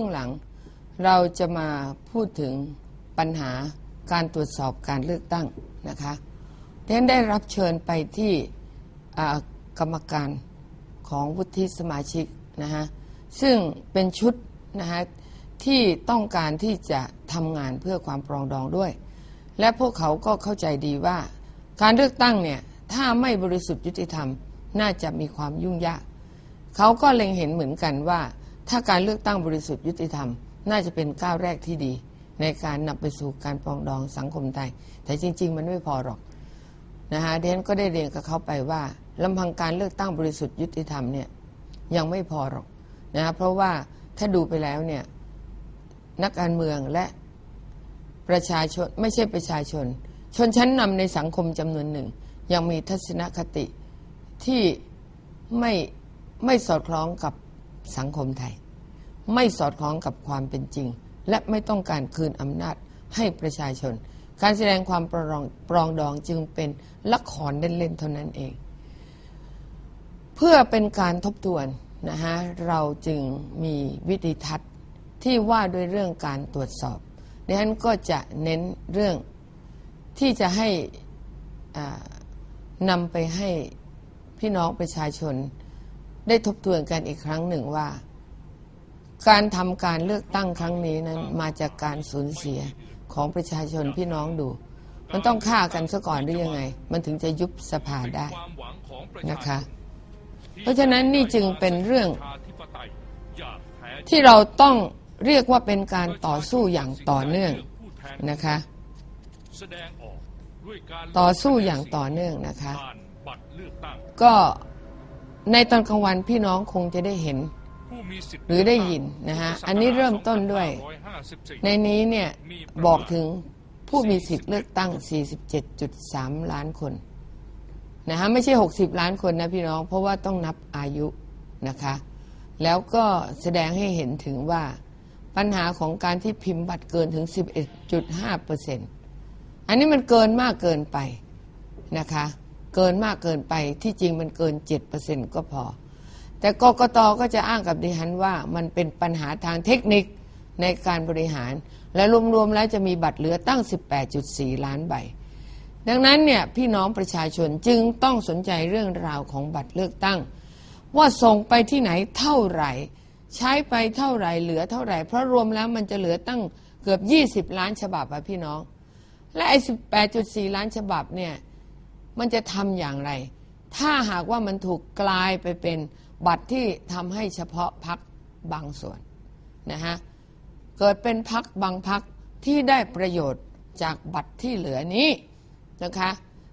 ครึ่งหลัง เราจะมาพูดถึงปัญหาการตรวจสอบการเลือกตั้งนะคะดิฉันได้รับเชิญไปที่กรรมการของวุฒิสมาชิกนะฮะซึ่งเป็นชุดนะฮะที่ต้องการที่จะทำงานเพื่อความปรองดองด้วย และพวกเขาก็เข้าใจดีว่า การเลือกตั้งเนี่ยถ้าไม่บริสุทธิ์ยุติธรรมน่าจะมีความยุ่งยาก เขาก็เล็งเห็นเหมือนกันว่า ถ้าการเลือกตั้งบริสุทธิ์ยุติธรรม น่าจะเป็นก้าวแรกที่ดี ในการนำไปสู่การปรองดองสังคมไทย แต่จริง ๆ มันไม่พอหรอกนะฮะเดนก็ได้เรียนกับเขาไปว่าลำพังการเลือกตั้งบริสุทธิ์ยุติธรรมเนี่ยยังไม่พอหรอกนะฮะเพราะว่าถ้าดูไปแล้วเนี่ยนักการเมืองและประชาชนไม่ใช่ประชาชน ชนชั้นนำในสังคมจำนวนหนึ่ง ยังมีทัศนคติที่ไม่ไม่สอดคล้องกับ สังคมไทย ไม่สอดคล้องกับความเป็นจริง และไม่ต้องการคืนอำนาจให้ประชาชน การแสดงความปรองปรองดองจึงเป็นละครเล่นๆเท่านั้นเอง เพื่อเป็นการทบทวนนะฮะเราจึงมีวิธีทัศน์ที่ว่าด้วยเรื่องการตรวจสอบดังนั้นก็จะเน้นเรื่องที่จะให้นำไปให้พี่น้องประชาชน ได้ทบทวนกันอีกครั้งหนึ่งว่า การทำการเลือกตั้งครั้งนี้นั้นมาจากการสูญเสียของประชาชนพี่น้องดู มันต้องฆ่ากันซะก่อนหรือยังไง มันถึงจะยุบสภาได้นะคะ เพราะฉะนั้นนี่จึงเป็นเรื่องที่เราต้องเรียกว่าเป็นการต่อสู้อย่างต่อเนื่องนะคะ ต่อสู้อย่างต่อเนื่องนะคะ ก็ ในตอนกลางวันพี่น้องคงจะได้เห็น หรือได้ยินนะฮะ อันนี้เริ่มต้นด้วย ในนี้เนี่ยบอกถึงผู้มีสิทธิ์เลือกตั้ง 47.3 ล้านคนนะฮะไม่ใช่ 60 ล้านคนนะพี่น้อง เพราะว่าต้องนับอายุนะคะ แล้วก็แสดงให้เห็นถึงว่าปัญหาของการที่พิมพ์บัตรเกินถึง 11.5เปอร์เซ็นต์อันนี้มันเกินมากเกินไปนะคะ เกินมากเกินไปที่จริงมันเกิน7เปอร์เซ็นต์ก็พอ แต่กกตก็จะอ้างกับดิฉันว่ามันเป็นปัญหาทางเทคนิคในการบริหาร และรวมๆแล้วจะมีบัตรเหลือตั้ง 18.4 ล้านใบ ดังนั้นเนี่ยพี่น้องประชาชนจึงต้องสนใจเรื่องราวของบัตรเลือกตั้ง ว่าส่งไปที่ไหนเท่าไหร่ ใช้ไปเท่าไหร่เหลือเท่าไหร่ เพราะรวมแล้วมันจะเหลือตั้งเกือบ 20 ล้านฉบับอะพี่น้อง และไอ้18.4 ล้านฉบับเนี่ย มันจะทำอย่างไร ถ้าหากว่ามันถูกกลายไปเป็นบัตรที่ทำให้เฉพาะพักบางส่วนนะฮะเกิดเป็นพักบางพักที่ได้ประโยชน์จากบัตรที่เหลือนี้นะคะ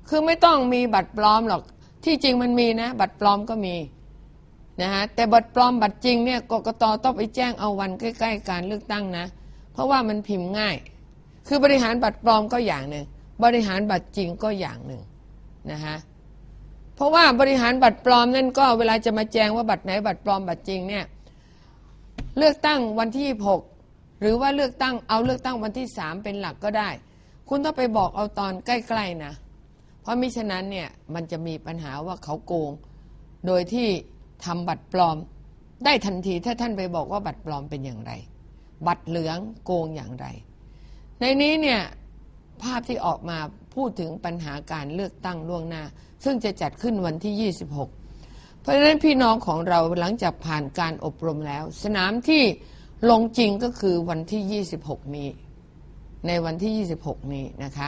คือไม่ต้องมีบัตรปลอมหรอกที่จริงมันมีนะ บัตรปลอมก็มีนะฮะแต่บัตรปลอมบัตรจริงเนี่ยกกตต้องไปแจ้งเอาวันใกล้ ๆ การเลือกตั้งนะ เพราะว่ามันพิมพ์ง่าย คือบริหารบัตรปลอมก็อย่างหนึ่งบริหารบัตรจริงก็อย่างหนึ่ง นะฮะเพราะว่าบริหารบัตรปลอมนั่นก็เวลาจะมาแจ้งว่าบัตรไหนบัตรปลอมบัตรจริงเนี่ยเลือกตั้งวันที่26หรือว่าเลือกตั้งเอาเลือกตั้งวันที่ 3 เป็นหลักก็ได้ คุณต้องไปบอกเอาตอนใกล้ๆนะ เพราะมิฉะนั้นเนี่ยมันจะมีปัญหาว่าเขาโกง โดยที่ทำบัตรปลอม ได้ทันทีถ้าท่านไปบอกว่าบัตรปลอมเป็นอย่างไร บัตรเหลืองโกงอย่างไร ในนี้เนี่ยภาพที่ออกมา พูดถึงปัญหาการเลือกตั้งล่วงหน้า ซึ่งจะจัดขึ้นวันที่ 26 เพราะฉะนั้นพี่น้องของเราหลังจากผ่านการอบรมแล้ว สนามที่ลงจริงก็คือวันที่ 26 นี้ ในวันที่ 26 นี้นะคะ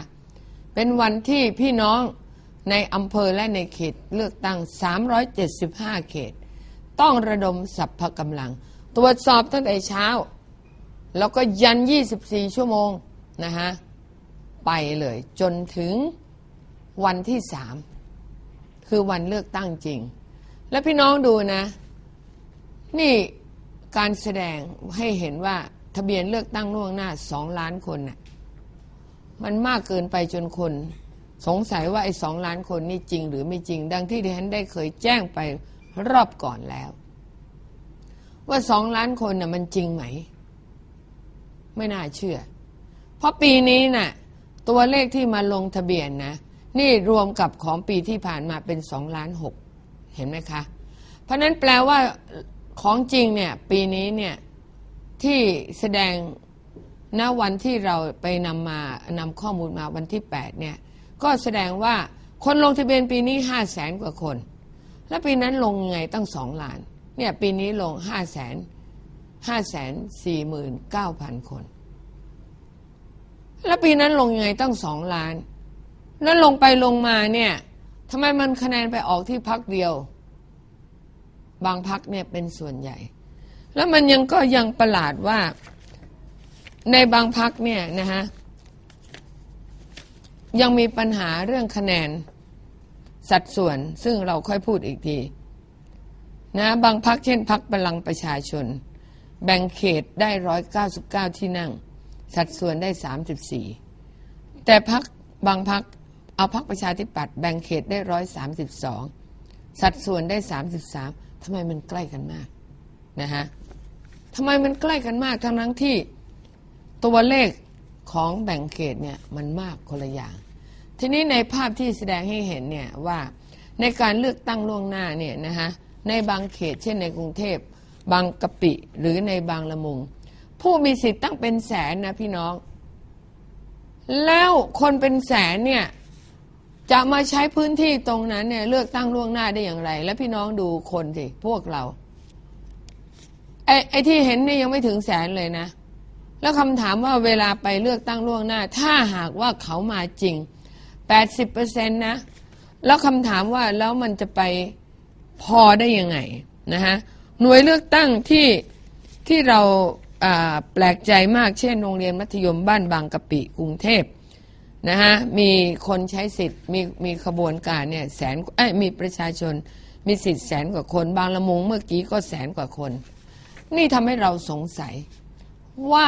เป็นวันที่พี่น้องในอำเภอและในเขตเลือกตั้ง 375 เขต ต้องระดมสัพพกำลัง ตรวจสอบตั้งแต่เช้า แล้วก็ยัน 24 ชั่วโมงนะฮะ ไปเลย จนถึงวันที่สามคือวันเลือกตั้งจริง แล้วพี่น้องดูนะ นี่การแสดงให้เห็นว่าทะเบียนเลือกตั้งล่วงหน้าสองล้านคนน่ะมันมากเกินไปจนคน สงสัยว่าไอ้สองล้านคนนี่จริง หรือไม่จริง ดังที่ดิฉันได้เคยแจ้งไปรอบก่อนแล้ว ว่าสองล้านคนน่ะมันจริงไหม ไม่น่าเชื่อ เพราะปีนี้น่ะ ตัวเลขที่มาลงทะเบียนนะ นี่รวมกับของปีที่ผ่านมาเป็นสองล้านหกเห็นไหมคะ เพราะนั้นแปลว่าของจริงเนี่ย ปีนี้เนี่ย ที่แสดงณวันที่เราไปนำมานำข้อมูลมาวันที่ 8 เนี่ย ก็แสดงว่าคนลงทะเบียนปีนี้5 0 0แสนกว่าคน แล้วปีนั้นลงไงตั้งสองล้าน เนี่ย ปีนี้ลง5 0 0แสน5แสน4หมื่น9พันคน แล้วปีนั้นลงยังไงตั้งสองล้าน แล้วลงไปลงมาเนี่ยทำไมมันคะแนนไปออกที่พักเดียว บางพักเนี่ยเป็นส่วนใหญ่ แล้วมันยังก็ยังประหลาดว่าในบางพักเนี่ยนะฮะยังมีปัญหาเรื่องคะแนนสัดส่วนซึ่งเราค่อยพูดอีกทีนะบางพักเช่นพักพลังประชาชน แบ่งเขตได้ร้อยเก้าสิบเก้าที่นั่ง สัดส่วนได้สามสิบสี่แต่พักบางพักเอาพักประชาธิปัตย์แบ่งเขตได้ร้อยสามสิบสองสัดส่วนได้สามสิบสามทำไมมันใกล้กันมากนะฮะทำไมมันใกล้กันมากทั้งนั้นที่ตัวเลขของแบ่งเขตเนี่ยมันมากคนละอย่าง ทีนี้ในภาพที่แสดงให้เห็นเนี่ยว่าในการเลือกตั้งล่วงหน้าเนี่ยนะฮะในบางเขตเช่นในกรุงเทพบางกะปิหรือในบางละมุง ผู้มีสิทธิ์ตั้งเป็นแสนนะพี่น้อง แล้วคนเป็นแสนเนี่ยจะมาใช้พื้นที่ตรงนั้นเนี่ยเลือกตั้งล่วงหน้าได้อย่างไร แล้วพี่น้องดูคนสิพวกเราไอ้ไอที่เห็นเนี่ยยังไม่ถึงแสนเลยนะ แล้วคำถามว่าเวลาไปเลือกตั้งล่วงหน้า ถ้าหากว่าเขามาจริง 80%นะ แล้วคำถามว่าแล้วมันจะไปพอได้ยังไงนะฮะหน่วยเลือกตั้งที่ที่เรา แปลกใจมากเช่นโรงเรียนมัธยมบ้านบางกะปิกรุงเทพนะฮะมีคนใช้สิทธิ์มีมีขบวนการเนี่ยแสนเอ้ยมีประชาชนมีสิทธิ์แสนกว่าคน บางละมุงเมื่อกี้ก็แสนกว่าคน นี่ทำให้เราสงสัยว่า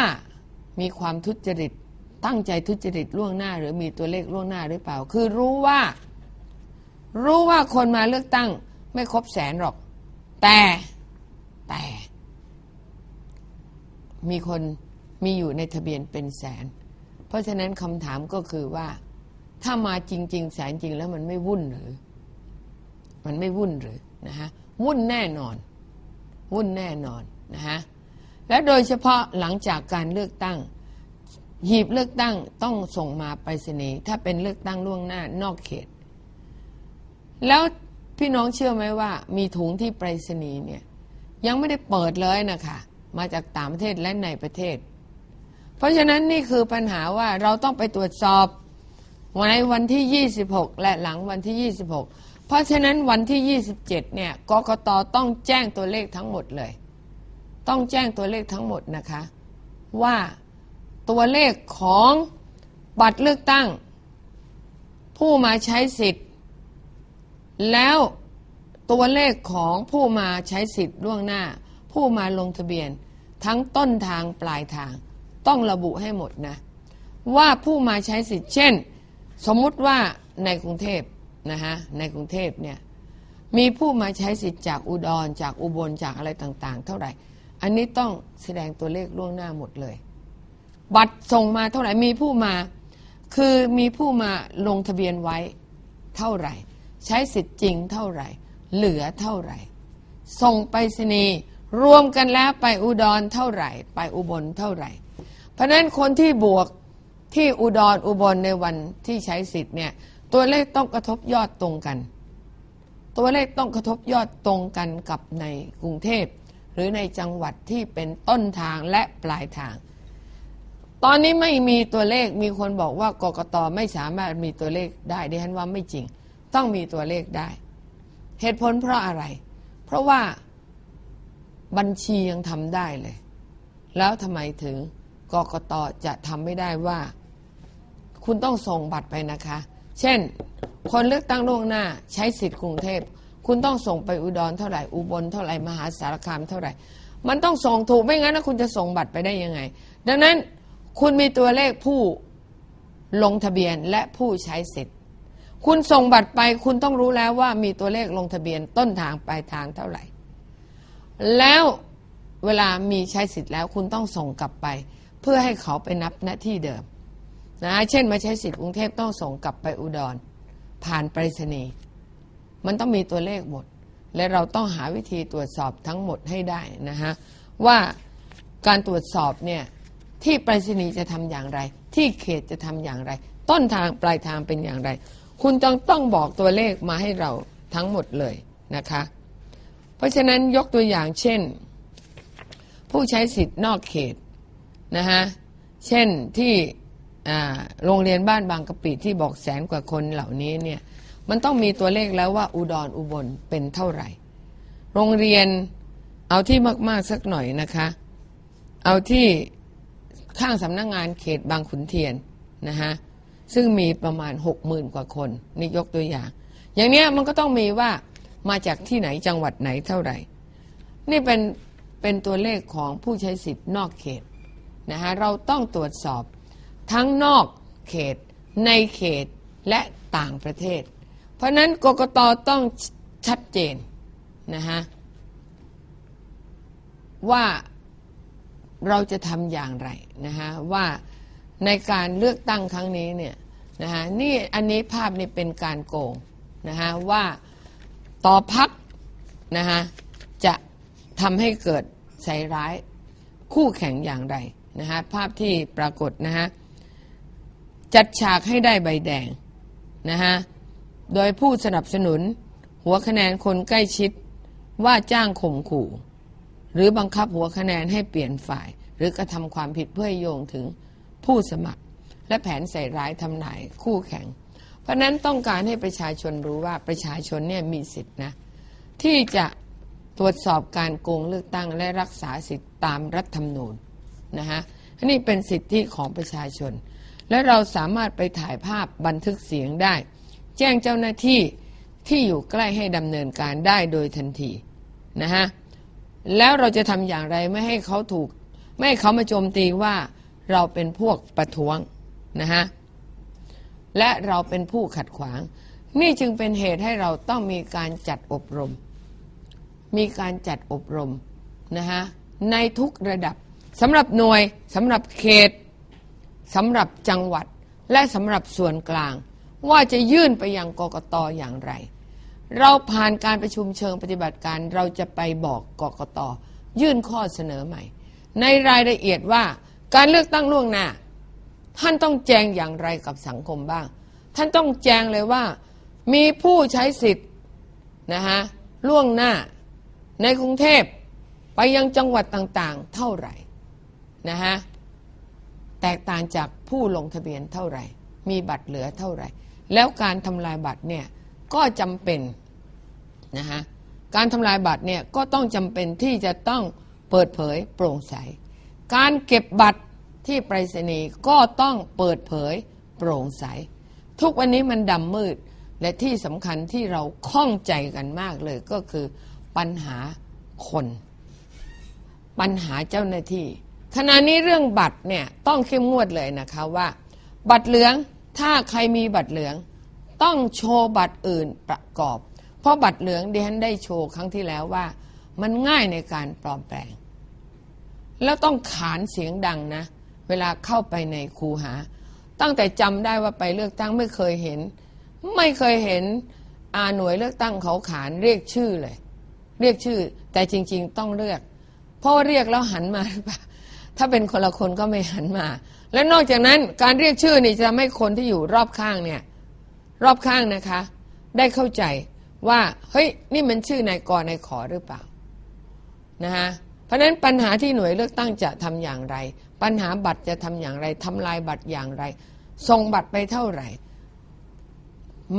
มีความทุจริตตั้งใจทุจริตล่วงหน้า หรือมีตัวเลขล่วงหน้าหรือเปล่า คือรู้ว่า รู้ว่าคนมาเลือกตั้งไม่ครบแสนหรอก แต่แต่ มีคนมีอยู่ในทะเบียนเป็นแสน เพราะฉะนั้นคำถามก็คือว่า ถ้ามาจริง ๆ แสนจริงแล้วมันไม่วุ่นหรือ มันไม่วุ่นหรือนะฮะวุ่นแน่นอน วุ่นแน่นอนนะฮะและโดยเฉพาะหลังจากการเลือกตั้ง หีบเลือกตั้งต้องส่งมาไปรษณีย์ถ้าเป็นเลือกตั้งล่วงหน้านอกเขต แล้วพี่น้องเชื่อไหมว่า มีถุงที่ไปรษณีย์เนี่ย ยังไม่ได้เปิดเลยนะคะ มาจากต่างประเทศและในประเทศ เพราะฉะนั้นนี่คือปัญหาว่าเราต้องไปตรวจสอบในวันที่ 26 และหลังวันที่ 26 เพราะฉะนั้นวันที่ 27 เนี่ยกกตต้องแจ้งตัวเลขทั้งหมดเลย ต้องแจ้งตัวเลขทั้งหมดนะคะ ว่าตัวเลขของบัตรเลือกตั้ง ผู้มาใช้สิทธิ์ แล้วตัวเลขของผู้มาใช้สิทธิ์ล่วงหน้า ผู้มาลงทะเบียน ทั้งต้นทางปลายทาง ต้องระบุให้หมดนะ ว่าผู้มาใช้สิทธิ์เช่น สมมุติว่าในกรุงเทพนะฮะในกรุงเทพเนี่ยมีผู้มาใช้สิทธิ์จากอุดร จากอุบลจากอะไรต่างๆ เท่าไหร่ อันนี้ต้องแสดงตัวเลขล่วงหน้าหมดเลย บัตรส่งมาเท่าไหร่มีผู้มาคือมีผู้มาลงทะเบียนไว้เท่าไหร่ ใช้สิทธิ์จริงเท่าไหร่ เหลือเท่าไหร่ ส่งไปรษณีย์ รวมกันแล้วไปอุดรเท่าไหร่ ไปอุบลเท่าไหร่ เพราะฉะนั้นคนที่บวกที่อุดรอุบลในวันที่ใช้สิทธิ์เนี่ยตัวเลขต้องกระทบยอดตรงกัน ตัวเลขต้องกระทบยอดตรงกันกับในกรุงเทพ หรือในจังหวัดที่เป็นต้นทางและปลายทาง ตอนนี้ไม่มีตัวเลขมีคนบอกว่ากกตไม่สามารถมีตัวเลขได้ดิฉันว่าไม่จริง ต้องมีตัวเลขได้ เหตุผลเพราะอะไร เพราะว่า บัญชียังทำได้เลย แล้วทำไมถึงกกตจะทำไม่ได้ว่า คุณต้องส่งบัตรไปนะคะ เช่น คนเลือกตั้งล่วงหน้าใช้สิทธิ์กรุงเทพ คุณต้องส่งไปอุดรเท่าไหร่ อุบลเท่าไหร่ มหาสารคามเท่าไหร่ มันต้องส่งถูกไม่งั้นนะคุณจะส่งบัตรไปได้ยังไง ดังนั้นคุณมีตัวเลขผู้ลงทะเบียนและผู้ใช้สิทธิ์ คุณส่งบัตรไปคุณต้องรู้แล้วว่ามีตัวเลขลงทะเบียนต้นทางปลายทางเท่าไหร่ แล้วเวลามีใช้สิทธิ์แล้วคุณต้องส่งกลับไป เพื่อให้เขาไปนับหน้าที่เดิมนะเช่นมาใช้สิทธิ์กรุงเทพต้องส่งกลับไปอุดร ผ่านไปรษณีย์มันต้องมีตัวเลขหมด และเราต้องหาวิธีตรวจสอบทั้งหมดให้ได้นะฮะว่าการตรวจสอบเนี่ยที่ไปรษณีย์จะทำอย่างไร ที่เขตจะทำอย่างไร ต้นทางปลายทางเป็นอย่างไร คุณต้องต้องบอกตัวเลขมาให้เราทั้งหมดเลยนะคะ เพราะฉะนั้นยกตัวอย่างเช่น ผู้ใช้สิทธิ์นอกเขตนะฮะเช่นที่โรงเรียนบ้านบางกะปิที่บอกแสนกว่าคนเหล่านี้เนี่ยมันต้องมีตัวเลขแล้วว่าอุดรอุบลเป็นเท่าไหร่ โรงเรียนเอาที่มากๆสักหน่อยนะคะ เอาที่ข้างสำนักงงานเขตบางขุนเทียนนะฮะซึ่งมีประมาณหกหมื่นกว่าคน นี่ยกตัวอย่าง อย่างเนี้ยมันก็ต้องมีว่า มาจากที่ไหนจังหวัดไหนเท่าไหร่ นี่เป็นเป็นตัวเลขของผู้ใช้สิทธิ์นอกเขตนะฮะเราต้องตรวจสอบทั้งนอกเขตในเขตและต่างประเทศ เพราะฉะนั้นกกตต้องชัดเจนนะฮะว่าเราจะทำอย่างไรนะฮะว่าในการเลือกตั้งครั้งนี้เนี่ยนะฮะนี่อันนี้ภาพนี่เป็นการโกงนะฮะว่า ต่อพักนะฮะจะทำให้เกิดใส่ร้ายคู่แข่งอย่างไรนะฮะภาพที่ปรากฏนะฮะจัดฉากให้ได้ใบแดงนะฮะโดยผู้สนับสนุนหัวคะแนนคนใกล้ชิดว่าจ้างข่มขู่ หรือบังคับหัวคะแนนให้เปลี่ยนฝ่าย หรือกระทำความผิดเพื่อโยงถึงผู้สมัคร และแผนใส่ร้ายทำนายคู่แข่ง เพราะนั้นต้องการให้ประชาชนรู้ว่าประชาชนเนี่ยมีสิทธินะที่จะตรวจสอบการโกงเลือกตั้งและรักษาสิทธิตามรัฐธรรมนูญนะฮะอันนี้เป็นสิทธิของประชาชน และเราสามารถไปถ่ายภาพบันทึกเสียงได้ แจ้งเจ้าหน้าที่ที่อยู่ใกล้ให้ดำเนินการได้โดยทันทีนะฮะแล้วเราจะทำอย่างไรไม่ให้เขาถูก ไม่ให้เขามาโจมตีว่าเราเป็นพวกประท้วงนะฮะ และเราเป็นผู้ขัดขวาง นี่จึงเป็นเหตุให้เราต้องมีการจัดอบรม มีการจัดอบรมนะฮะในทุกระดับสำหรับหน่วยสำหรับเขตสำหรับจังหวัดและสำหรับส่วนกลาง ว่าจะยื่นไปยังกกตอย่างไร เราผ่านการประชุมเชิงปฏิบัติการเราจะไปบอกกกตยื่นข้อเสนอใหม่ ในรายละเอียดว่าการเลือกตั้งล่วงหน้า ท่านต้องแจงอย่างไรกับสังคมบ้าง ท่านต้องแจงเลยว่า มีผู้ใช้สิทธิ์นะฮะล่วงหน้าในกรุงเทพไปยังจังหวัดต่างๆ เท่าไหร่นะฮะแตกต่างจากผู้ลงทะเบียนเท่าไหร่ มีบัตรเหลือเท่าไหร่ แล้วการทำลายบัตรเนี่ยก็จำเป็นนะฮะการทำลายบัตรเนี่ยก็ต้องจำเป็นที่จะต้องเปิดเผยโปร่งใส การเก็บบัตร ที่ไปรษณีย์ก็ต้องเปิดเผยโปร่งใส ทุกวันนี้มันดำมืดและที่สำคัญที่เราข้องใจกันมากเลยก็คือปัญหาคน ปัญหาเจ้าหน้าที่ ขณะนี้เรื่องบัตรเนี่ยต้องเข้มงวดเลยนะคะว่า บัตรเหลืองถ้าใครมีบัตรเหลือง ต้องโชว์บัตรอื่นประกอบ เพราะบัตรเหลืองดิฉันได้โชว์ครั้งที่แล้วว่า มันง่ายในการปลอมแปลง แล้วต้องขานเสียงดังนะ เวลาเข้าไปในคูหา ตั้งแต่จำได้ว่าไปเลือกตั้งไม่เคยเห็น ไม่เคยเห็นอาหน่วยเลือกตั้งเขาขานเรียกชื่อเลย เรียกชื่อ แต่จริง ๆ ต้องเรียกเพราะว่าเรียกแล้วหันมาหรือเปล่าถ้าเป็นคนละคนก็ไม่หันมา และนอกจากนั้นการเรียกชื่อนี่จะทำให้คนที่อยู่รอบข้างเนี่ยรอบข้างนะคะ ได้เข้าใจว่าเฮ้ยนี่มันชื่อนายกนายขอหรือเปล่านะฮะเพราะนั้นปัญหาที่หน่วยเลือกตั้งจะทำอย่างไร ปัญหาบัตรจะทำอย่างไรทำลายบัตรอย่างไรส่งบัตรไปเท่าไหร่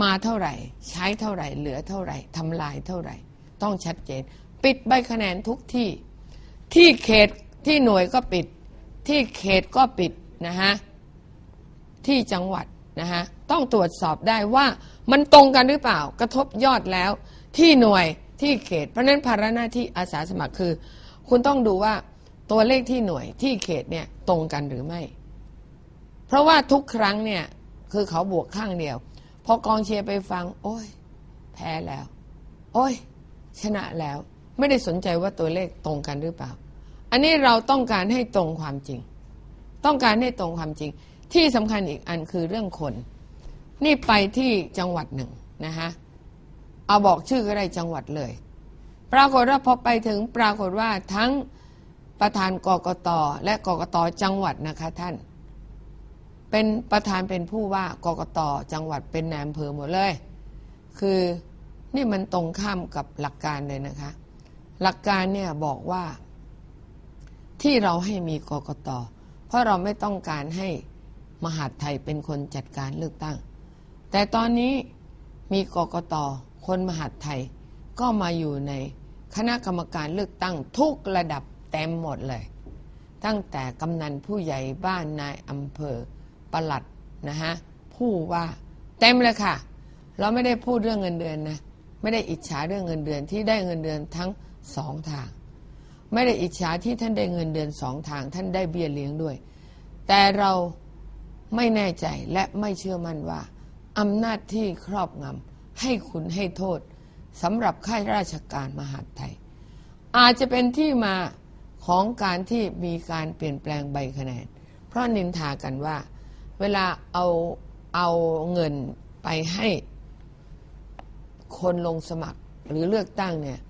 มาเท่าไหร่ ใช้เท่าไหร่ เหลือเท่าไหร่ทำลายเท่าไหร่ ต้องชัดเจน ปิดใบคะแนนทุกที่ ที่เขตที่หน่วยก็ปิด ที่เขตก็ปิดนะฮะที่จังหวัดนะฮะต้องตรวจสอบได้ว่ามันตรงกันหรือเปล่า กระทบยอดแล้ว ที่หน่วยที่เขตเพราะฉะนั้นภาระหน้าที่อาสาสมัครคือ คุณต้องดูว่า ตัวเลขที่หน่วยที่เขตเนี่ยตรงกันหรือไม่ เพราะว่าทุกครั้งเนี่ยคือเขาบวกข้างเดียว พอกองเชียร์ไปฟัง โอ้ย แพ้แล้ว โอ้ย ชนะแล้ว ไม่ได้สนใจว่าตัวเลขตรงกันหรือเปล่า อันนี้เราต้องการให้ตรงความจริง ต้องการให้ตรงความจริง ที่สำคัญอีกอันคือเรื่องคน นี่ไปที่จังหวัดหนึ่งนะฮะเอาบอกชื่อก็ได้จังหวัดเลย ปรากฏว่าพอไปถึงปรากฏว่าทั้ง ประธานกกตและกกตจังหวัดนะคะท่าน เป็นประธานเป็นผู้ว่ากกตจังหวัดเป็นนายอำเภอหมดเลย คือนี่มันตรงข้ามกับหลักการเลยนะคะ หลักการเนี่ยบอกว่า ที่เราให้มีกกตเพราะเราไม่ต้องการให้มหาดไทยเป็นคนจัดการเลือกตั้ง แต่ตอนนี้มีกกตคนมหาดไทยก็มาอยู่ในคณะกรรมการเลือกตั้งทุกระดับ เต็มหมดเลย ตั้งแต่กำนันผู้ใหญ่บ้านนายอำเภอประหลัดนะฮะผู้ว่าเต็มเลยค่ะ เราไม่ได้พูดเรื่องเงินเดือนนะไม่ได้อิจฉาเรื่องเงินเดือนที่ได้เงินเดือนทั้งสองทาง ไม่ได้อิจฉาที่ท่านได้เงินเดือนสองทาง ท่านได้เบี้ยเลี้ยงด้วย แต่เราไม่แน่ใจและไม่เชื่อมั่นว่าอำนาจที่ครอบงำให้คุณให้โทษสำหรับข้าราชการมหาดไทย อาจจะเป็นที่มา ของการที่มีการเปลี่ยนแปลงใบคะแนน เพราะนินทากันว่า เวลาเอาเอาเงินไปให้คนลงสมัครหรือเลือกตั้งเนี่ย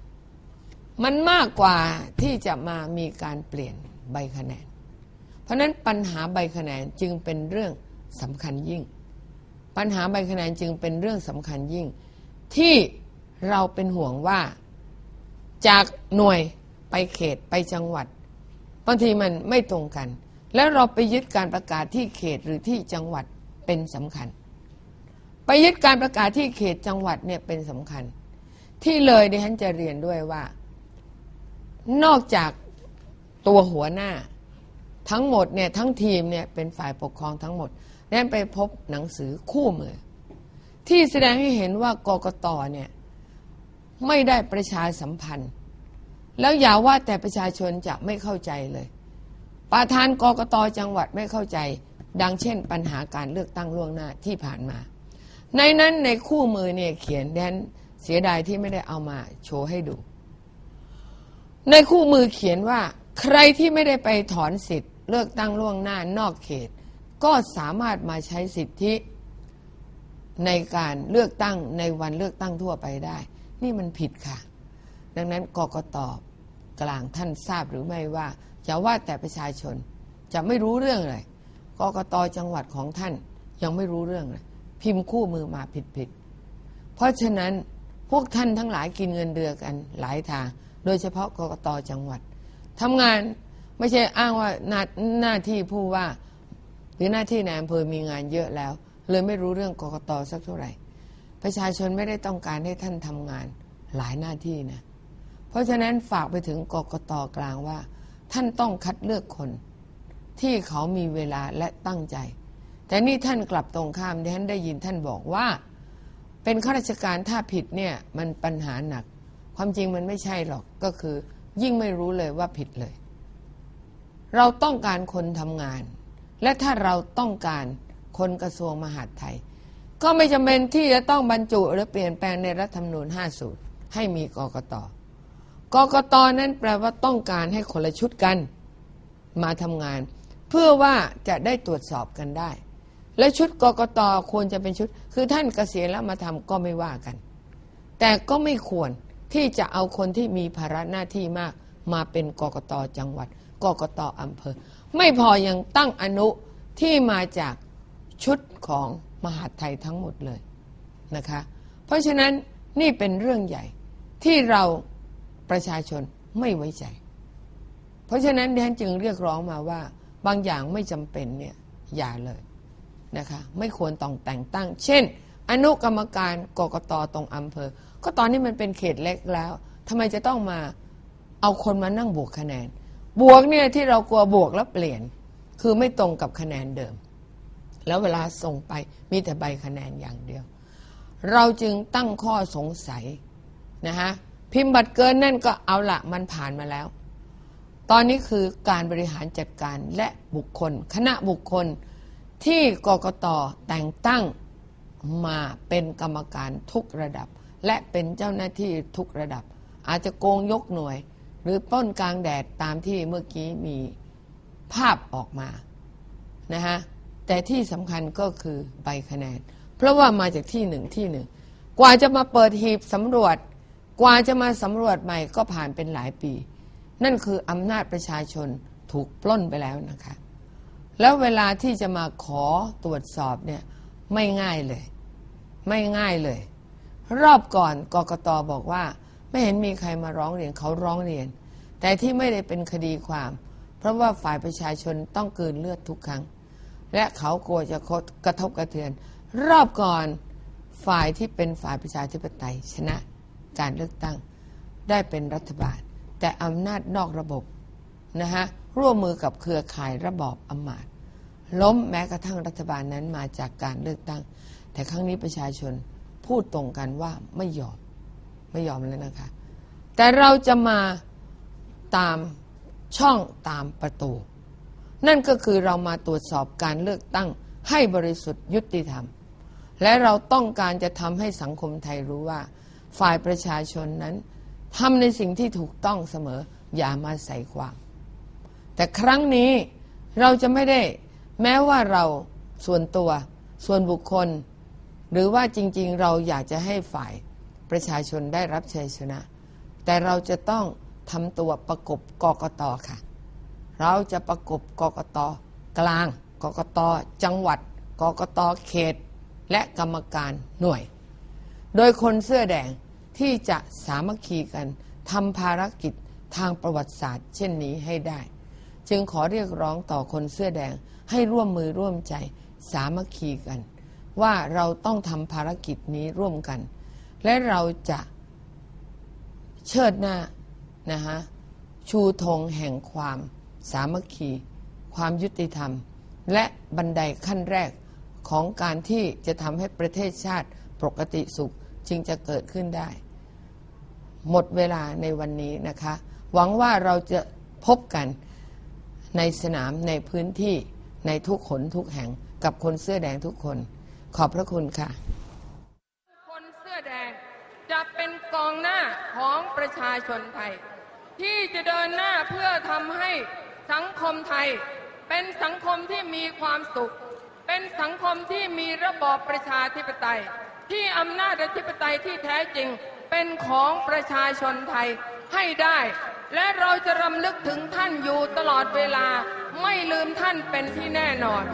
มันมากกว่าที่จะมามีการเปลี่ยนใบคะแนน เพราะนั้นปัญหาใบคะแนนจึงเป็นเรื่องสำคัญยิ่ง ปัญหาใบคะแนนจึงเป็นเรื่องสำคัญยิ่ง ที่เราเป็นห่วงว่าจากหน่วย ไปเขตไปจังหวัดบางทีมันไม่ตรงกัน แล้วเราไปยึดการประกาศที่เขตหรือที่จังหวัดเป็นสำคัญ ไปยึดการประกาศที่เขตจังหวัดเนี่ยเป็นสำคัญ ที่เลยดิฉันจะเรียนด้วยว่า นอกจากตัวหัวหน้า ทั้งหมดเนี่ยทั้งทีมเนี่ยเป็นฝ่ายปกครองทั้งหมดได้ไปพบหนังสือคู่มือ ที่แสดงให้เห็นว่ากกตเนี่ยไม่ได้ประชาสัมพันธ์ แล้วอย่าว่าแต่ประชาชนจะไม่เข้าใจเลยประธานกกตจังหวัดไม่เข้าใจ ดังเช่น ปัญหาการเลือกตั้งล่วงหน้าที่ผ่านมา ในนั้นในคู่มือเนี่ยเขียนแดนเสียดายที่ไม่ได้เอามาโชว์ให้ดู ในคู่มือเขียนว่า ใครที่ไม่ได้ไปถอนสิทธิ์ เลือกตั้งล่วงหน้านอกเขต ก็สามารถมาใช้สิทธิในการเลือกตั้งในวันเลือกตั้งทั่วไปได้ นี่มันผิดค่ะ ดังนั้นกกตกลางท่านทราบหรือไม่ว่าอย่าว่าแต่ประชาชนจะไม่รู้เรื่องเลยกกตจังหวัดของท่านยังไม่รู้เรื่องเลยพิมพ์คู่มือมาผิดผิดๆเพราะฉะนั้นพวกท่านทั้งหลายกินเงินเดือนกันหลายทาง โดยเฉพาะกกตจังหวัดทำงานไม่ใช่อ้างว่าหน้าหน้าที่ผู้ว่า หรือหน้าที่นายอำเภอมีงานเยอะแล้ว เลยไม่รู้เรื่องกกตสักเท่าไหร่ ประชาชนไม่ได้ต้องการให้ท่านทำงานหลายหน้าที่นะ เพราะฉะนั้นฝากไปถึงกกตกลางว่า ท่านต้องคัดเลือกคน ที่เขามีเวลาและตั้งใจ แต่นี่ท่านกลับตรงข้ามที่ท่านได้ยินท่านบอกว่า เป็นข้าราชการถ้าผิดเนี่ยมันปัญหาหนัก ความจริงมันไม่ใช่หรอกก็คือ ยิ่งไม่รู้เลยว่าผิดเลย เราต้องการคนทำงาน และถ้าเราต้องการคนกระทรวงมหาดไทย ก็ไม่จำเป็นที่จะต้องบรรจุหรือเปลี่ยนแปลงในรัฐธรรมนูญ50ให้มีกกต กกตนั้นแปลว่าต้องการให้คนละชุดกัน มาทำงาน เพื่อว่าจะได้ตรวจสอบกันได้ และชุดกกตควรจะเป็นชุด คือท่านเกษียณแล้วมาทำก็ไม่ว่ากัน แต่ก็ไม่ควรที่จะเอาคนที่มีภาระหน้าที่มาก มาเป็นกกตจังหวัดกกตอำเภอ ไม่พอยังตั้งอนุที่มาจากชุดของมหาดไทยทั้งหมดเลยนะคะ เพราะฉะนั้นนี่เป็นเรื่องใหญ่ที่เรา ประชาชนไม่ไว้ใจ เพราะฉะนั้นดิฉันจึงเรียกร้องมาว่า บางอย่างไม่จำเป็นเนี่ยอย่าเลยนะคะ ไม่ควรต้องแต่งตั้ง เช่น อนุกรรมการกกตตรงอำเภอ ก็ตอนนี้มันเป็นเขตเล็กแล้วทำไมจะต้องมาเอาคนมานั่งบวกคะแนน บวกเนี่ยที่เรากลัวบวกแล้วเปลี่ยน คือไม่ตรงกับคะแนนเดิม แล้วเวลาส่งไปมีแต่ใบคะแนนอย่างเดียว เราจึงตั้งข้อสงสัยนะฮะ พิมพ์บัตรเกินนั่นก็เอาละมันผ่านมาแล้ว ตอนนี้คือการบริหารจัดการและบุคคล คณะบุคคลที่กกตแต่งตั้งมาเป็นกรรมการทุกระดับ และเป็นเจ้าหน้าที่ทุกระดับ อาจจะโกงยกหน่วย หรือป้นกลางแดดตามที่เมื่อกี้มีภาพออกมานะฮะแต่ที่สำคัญก็คือใบคะแนน เพราะว่ามาจากที่หนึ่งที่หนึ่ง กว่าจะมาเปิดหีบสำรวจ กว่าจะมาสำรวจใหม่ก็ผ่านเป็นหลายปี นั่นคืออำนาจประชาชนถูกปล้นไปแล้วนะคะ แล้วเวลาที่จะมาขอตรวจสอบเนี่ยไม่ง่ายเลย ไม่ง่ายเลย รอบก่อนกกตบอกว่า ไม่เห็นมีใครมาร้องเรียนเขาร้องเรียน แต่ที่ไม่ได้เป็นคดีความ เพราะว่าฝ่ายประชาชนต้องกืนเลือดทุกครั้ง และเขากลัวจะกระทบกระเทือน รอบก่อนฝ่ายที่เป็นฝ่ายประชาธิปไตยชนะ การเลือกตั้งได้เป็นรัฐบาล แต่อำนาจนอกระบบนะฮะร่วมมือกับเครือข่ายระบอบอำมาตย์ล้มแม้กระทั่งรัฐบาลนั้นมาจากการเลือกตั้ง แต่ครั้งนี้ประชาชนพูดตรงกันว่าไม่ยอมไม่ยอมแล้วนะคะ แต่เราจะมาตามช่องตามประตู นั่นก็คือเรามาตรวจสอบการเลือกตั้งให้บริสุทธิ์ยุติธรรม และเราต้องการจะทำให้สังคมไทยรู้ว่า ฝ่ายประชาชนนั้นทำในสิ่งที่ถูกต้องเสมอ อย่ามาใส่ความ แต่ครั้งนี้เราจะไม่ได้แม้ว่าเราส่วนตัว ส่วนบุคคล หรือว่าจริง ๆ เราอยากจะให้ฝ่ายประชาชนได้รับชัยชนะ แต่เราจะต้องทำตัวประกบกกตค่ะ เราจะประกบกกตกลางกกตจังหวัดกกตเขต และกรรมการหน่วย โดยคนเสื้อแดงที่จะสามัคคีกันทำภารกิจทางประวัติศาสตร์ เช่นนี้ให้ได้ จึงขอเรียกร้องต่อคนเสื้อแดงให้ร่วมมือร่วมใจสามัคคีกัน ว่าเราต้องทำภารกิจนี้ร่วมกัน และเราจะเชิดหน้านะฮะชูธงแห่งความสามัคคี ความยุติธรรม และบันไดขั้นแรกของการที่จะทำให้ประเทศชาติปกติสุข จึงจะเกิดขึ้นได้ หมดเวลาในวันนี้นะคะ หวังว่าเราจะพบกันในสนามในพื้นที่ในทุกขนทุกแห่งกับคนเสื้อแดงทุกคน ขอบพระคุณค่ะ คนเสื้อแดงจะเป็นกองหน้าของประชาชนไทย ที่จะเดินหน้าเพื่อทำให้สังคมไทย เป็นสังคมที่มีความสุข เป็นสังคมที่มีระบอบประชาธิปไตย ที่อำนาจอธิปไตยที่แท้จริงเป็นของประชาชนไทยให้ได้ และเราจะรำลึกถึงท่านอยู่ตลอดเวลาไม่ลืมท่านเป็นที่แน่นอน